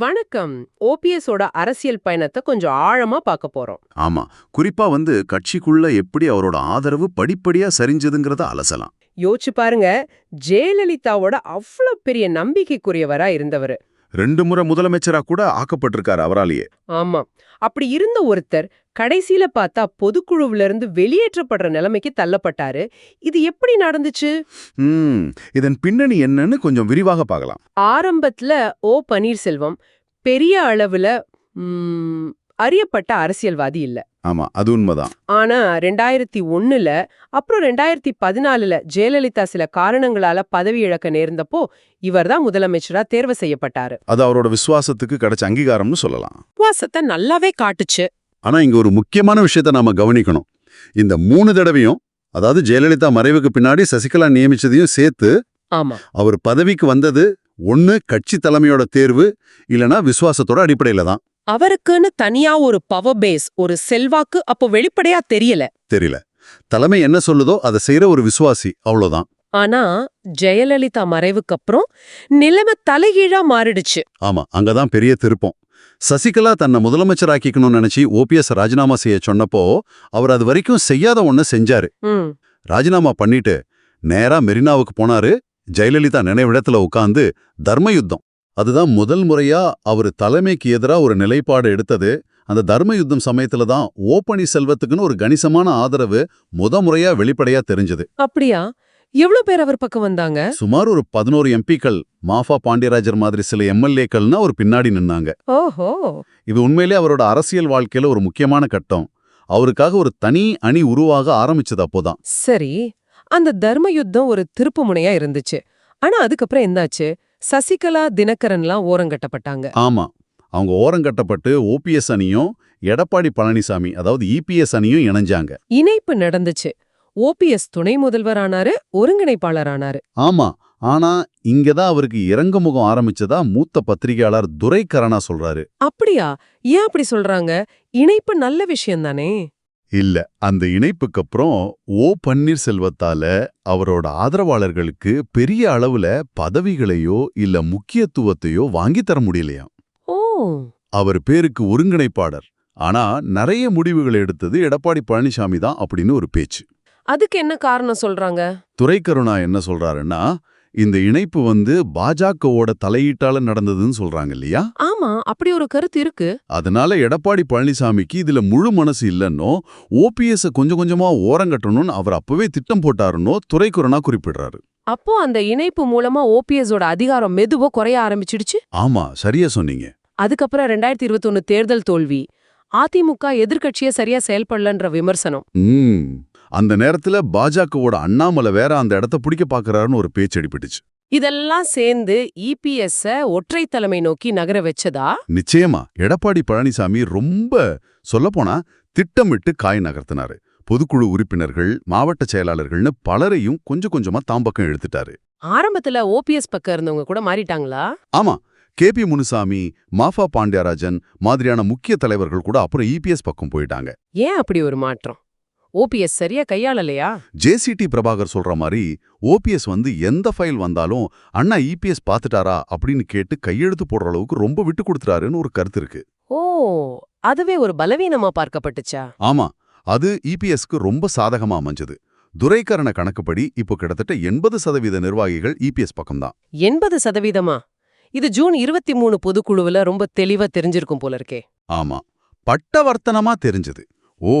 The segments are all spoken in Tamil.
வணக்கம். ஓபிஎஸோட அரசியல் பயணத்தை கொஞ்சம் ஆழமா பார்க்க போறோம். ஆமா. குறிப்பா வந்து கட்சிக்குள்ள எப்படி அவரோட ஆதரவு படிப்படியா சரிஞ்சதுங்கிறத அலசலாம். யோசிச்சு பாருங்க. ஜெயலலிதாவோட அவ்வளவு பெரிய நம்பிக்கைக்குரியவரா இருந்தவர். ரெண்டு முறை முதலமைச்சரா கூட ஆக்கப்பட்டிருக்காரு அவராலேயே. ஆமா. அப்படி இருந்த ஒருத்தர் கடைசியில பார்த்தா பொதுக்குழுவுல இருந்து வெளியேற்றப்படுற நிலைமைக்கு தள்ளப்பட்டாரு. இது எப்படி நடந்துச்சு? இதன் பின்னணி என்னன்னு கொஞ்சம் விரிவாக பார்க்கலாம். ஆரம்பத்துல ஓ பன்னீர்செல்வம் பெரிய அளவுல அறியப்பட்ட அரசியல்வாதி இல்ல. ஆமா அது உண்மைதான். ஆனா ரெண்டாயிரத்தி ஒண்ணுல அப்புறம் ரெண்டாயிரத்தி பதினாலுல ஜெயலலிதா சில காரணங்களால பதவி இழக்க நேர்ந்தப்போ இவர்தான் முதலமைச்சரா தேர்வு செய்யப்பட்டாரு. அது அவரோட விசுவாசத்துக்கு கிடைச்ச அங்கீகாரம்னு சொல்லலாம். விசுவாசத்தை நல்லாவே காட்டுச்சு. ஆனா இங்க ஒரு முக்கியமான விஷயத்த நாம கவனிக்கணும். இந்த மூணு தடவையும் அதாவது ஜெயலலிதா மறைவுக்கு பின்னாடி சசிகலா நியமிச்சதையும் சேர்த்து ஆமா. அவர் பதவிக்கு வந்தது ஒண்ணு கட்சி தலைமையோட தேர்வு இல்லனா விசுவாசத்தோட அடிப்படையில தான். அவருக்குன்னு தனியா ஒரு பவர் பேஸ் ஒரு செல்வாக்கு அப்போ வெளிப்படையா தெரியல. தெரியல. தலைமை என்ன சொல்லுதோ அதை செய்யற ஒரு விசுவாசி அவ்வளவுதான். ஆனா ஜெயலலிதா மறைவுக்கு அப்புறம் நிலைமை தலைகீழா மாறிடுச்சு. ஆமா அங்கதான் பெரிய திருப்பம். சசிகலா தன்னை முதலமைச்சராக்கிக்கணும்னு நினைச்சு ஓபிஎஸ் ராஜினாமா செய்ய சொன்னப்போ அவர் அது வரைக்கும் செய்யாத ஒண்ண செஞ்சாரு. ராஜினாமா பண்ணிட்டு நேரா மெரினாவுக்கு போனாரு ஜெயலலிதா நினைவிடத்துல உட்கார்ந்து தர்ம யுத்தம் அதுதான் முதல் முறையா அவர் தலைமைக்கு எதிரா ஒரு நிலைப்பாடு எடுத்தது. அந்த தர்ம யுத்தம் சமயத்துல தான் ஓ பன்னீர்செல்வத்துக்குன்னு ஒரு கணிசமான ஆதரவு முத முறையா வெளிப்படையா தெரிஞ்சது. அப்படியா? எவ்வளவு பேர் அவர் பக்கம் வந்தாங்க? சுமார் ஒரு பதினோரு எம்பிக்கள் மாஃபா பாண்டியராஜர் மாதிரி சில எம்எல்ஏக்கள்னா ஒரு பின்னாடி நின்னாங்க. ஓஹோ! இது உண்மையிலே அவரோட அரசியல் வாழ்க்கையில ஒரு முக்கியமான கட்டம். அவருக்காக ஒரு தனி அணி உருவாக ஆரம்பிச்சது அப்போதான். சரி. அந்த தர்ம யுத்தம் ஒரு திருப்பு முனையா இருந்துச்சு. ஆனா அதுக்கப்புறம் என்னாச்சு? சசிகலா தினகரன்லாம் ஓரங்கட்டப்பட்டாங்க ஆமா. அவங்க ஓரங்கட்டப்பட்டு ஓபிஎஸ் அணியும் எடப்பாடி பழனிசாமி அதாவது இபிஎஸ் அணியும் இணைஞ்சாங்க. இணைப்பு நடந்துச்சு. ஓபிஎஸ் துணை முதல்வர் ஆனாரு ஒருங்கிணைப்பாளர் ஆனாரு. ஆமா. ஆனா இங்கதான் அவருக்கு இறங்க முகம் ஆரம்பிச்சதா மூத்த பத்திரிகையாளர் துரை கரணா சொல்றாரு. அப்படியா? ஏன் அப்படி சொல்றாங்க? இணைப்பு நல்ல விஷயம் தானே இல்ல. அந்த இணைப்புக்கு அப்புறம் ஓ பன்னீர்செல்வத்தால அவரோட ஆதரவாளர்களுக்கு பெரிய அளவுல பதவிகளையோ இல்ல முக்கியத்துவத்தையோ வாங்கி தர முடியலையாம். ஓ. அவர் பேருக்கு ஒருங்கிணைப்பாளர். ஆனா நிறைய முடிவுகளை எடுத்தது எடப்பாடி பழனிசாமி தான் அப்படின்னு ஒரு பேச்சு. அதுக்கு என்ன காரணம் சொல்றாங்க? துரைக்கருணா என்ன சொல்றாருன்னா இந்த இணைப்பு வந்து பாஜகவோட தலையீட்டால நடந்ததுன்னு சொல்றாங்க இல்லையா? ஆமா அப்படி ஒரு கருத்து இருக்கு. அதனால எடப்பாடி பழனிசாமிக்கு இதுல முழு மனசு இல்லைன்னோ ஓபிஎஸ் கொஞ்சம் கொஞ்சமா ஓரங்கட்டணும்னு அவர் அப்பவே திட்டம் போட்டாருன்னோ துரைக்கருணா குறிப்பிடுறாரு. அப்போ அந்த இணைப்பு மூலமா ஓபிஎஸோட அதிகாரம் மெதுவா குறைய ஆரம்பிச்சிடுச்சு? ஆமா சரியா சொன்னீங்க. அதுக்கப்புறம் ரெண்டாயிரத்தி இருபத்தொன்னு தேர்தல் தோல்வி அதிமுக எதிர்க்கட்சியே சரியா செயல்படலன்ற விமர்சனம். ம். அந்த நேரத்துல பாஜகவோட அண்ணாமலை வேற அந்த இடத்த பிடிக்க பாக்குறாருன்னு ஒரு பேச்சு அடிபட்டுச்சு. இதெல்லாம் சேர்ந்து இபிஎஸ் ஒற்றை தலைமை நோக்கி நகர வச்சதா? நிச்சயமா. எடப்பாடி பழனிசாமி ரொம்ப சொல்லப்போனா திட்டமிட்டு காய் நகர்த்தினாரு. பொதுக்குழு உறுப்பினர்கள் மாவட்ட செயலாளர்கள்னு பலரையும் கொஞ்சம் கொஞ்சமா தாம் பக்கம் இழுத்துட்டாரு. ஆரம்பத்துல ஓபிஎஸ் பக்கம் இருந்தவங்க கூட மாறிட்டாங்களா? ஆமா. கேபி முனுசாமி மாஃபா பாண்டியராஜன் மாதிரியான முக்கிய தலைவர்கள் கூட அப்புறம் இபிஎஸ் பக்கம் போயிட்டாங்க. ஏன் அப்படி ஒரு மாற்றம்? ஓபிஎஸ் சரியா கையாளலையா? ஜேசிடி பிரபாகர் சொல்ற மாதிரி ஓபிஎஸ் வந்து எந்த ஃபைல் வந்தாலும் அண்ணா இபிஎஸ் பார்த்துட்டாரா அப்படின்னு கேட்டு கையெழுத்து போடுற அளவுக்கு ரொம்ப விட்டு கொடுத்துறாருன்னு ஒரு கருத்து இருக்கு. ஓ அதுவே ஒரு பலவீனமா பார்க்கப்பட்டுச்சா? ஆமா அது இபிஎஸ்க்கு ரொம்ப சாதகமா அமைஞ்சது. துரைக்கரண கணக்குப்படி இப்போ கிட்டத்தட்ட எண்பது சதவீத நிர்வாகிகள் இபிஎஸ் பக்கம்தான். எண்பது சதவீதமா? இது ஜூன் இருபத்தி மூணு பொதுக்குழுவுல ரொம்ப தெளிவா தெரிஞ்சிருக்கும் போல இருக்கே. ஆமா பட்டவர்த்தனமா தெரிஞ்சது. ஓ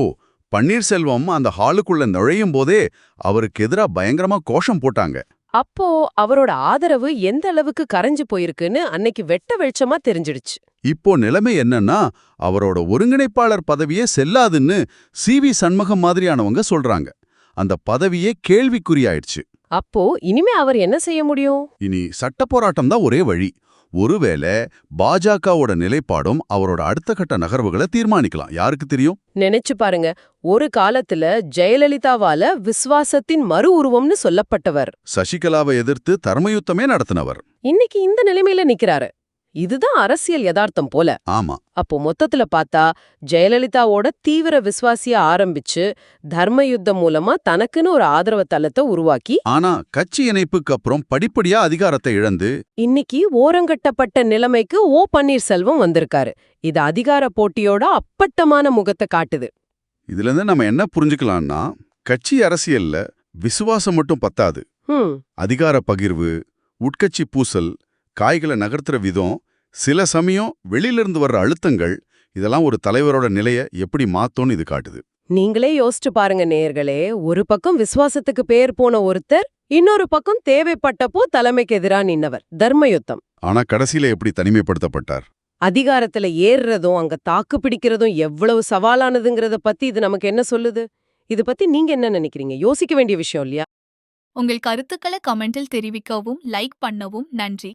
பன்னீர்செல்வம் அந்த ஹாலுக்குள்ள நுழையும் போதே அவருக்கு எதிரா பயங்கரமா கோஷம் போட்டாங்க. அப்போ அவரோட ஆதரவு எந்த அளவுக்கு கரைஞ்சு போயிருக்குன்னு அன்னைக்கு வெட்ட வெளிச்சமா தெரிஞ்சிடுச்சு. இப்போ நிலைமை என்னன்னா அவரோட ஒருங்கிணைப்பாளர் பதவியே செல்லாதுன்னு சி வி சண்முகம் மாதிரியானவங்க சொல்றாங்க. அந்த பதவியே கேள்விக்குறியாயிடுச்சு. அப்போ இனிமே அவர் என்ன செய்ய முடியும்? இனி சட்ட போராட்டம் தான் ஒரே வழி. ஒருவேளை பாஜகவோட நிலைப்பாடும் அவரோட அடுத்த கட்ட நகர்வுகளை தீர்மானிக்கலாம். யாருக்கு தெரியும்? நினைச்சு பாருங்க. ஒரு காலத்துல ஜெயலலிதாவால விசுவாசத்தின் மறு உருவம்னு சொல்லப்பட்டவர். சசிகலாவை எதிர்த்து தர்மயுத்தமே நடத்தினவர். இன்னைக்கு இந்த நிலைமையில நிக்கிறாரு. இதுதான் அரசியல் யதார்த்தம் போல. ஆமா. அப்போ மொத்தத்துல பார்த்தா ஜெயலலிதாவோட தீவிர விசுவாசிய ஆரம்பிச்சு தர்ம யுத்தம் மூலமா தனக்குன்னு ஒரு ஆதரவு தளத்தை உருவாக்கி ஆனா கட்சி இணைப்புக்கு அப்புறம் படிப்படியா அதிகாரத்தை இழந்து இன்னைக்கு ஓரங்கட்டப்பட்ட நிலைமைக்கு ஓ பன்னீர்செல்வம் வந்திருக்காரு. இது அதிகார போட்டியோட அப்பட்டமான முகத்தை காட்டுது. இதுல இருந்து நம்ம என்ன புரிஞ்சுக்கலாம்னா கட்சி அரசியல்ல விசுவாசம் மட்டும் பத்தாது. அதிகார பகிர்வு உட்கட்சி பூசல் காய்களை நகர்த்துற விதம் சில சமயம் வெளியிலிருந்து வர்ற அழுத்தங்கள் இதெல்லாம் ஒரு தலைவரோட நிலைய எப்படி மாத்தோன்னு இது காட்டுது. நீங்களே யோசிச்சு பாருங்க நேயர்களே ஒரு பக்கம் விசுவாசத்துக்கு பேர் போன ஒருத்தர் இன்னொரு பக்கம் தேவைப்பட்டப்போ தலைமைக்கு எதிரா நின்னவர் தர்மயுத்தம். ஆனா கடைசியில எப்படி தனிமைப்படுத்தப்பட்டார்? அதிகாரத்துல ஏறுறதும் அங்க தாக்கு பிடிக்கிறதும் எவ்வளவு சவாலானதுங்கிறத பத்தி இது நமக்கு என்ன சொல்லுது? இது பத்தி நீங்க என்ன நினைக்கிறீங்க? யோசிக்க வேண்டிய விஷயம் இல்லையா? உங்கள் கருத்துக்களை கமெண்டில் தெரிவிக்கவும் லைக் பண்ணவும் நன்றி.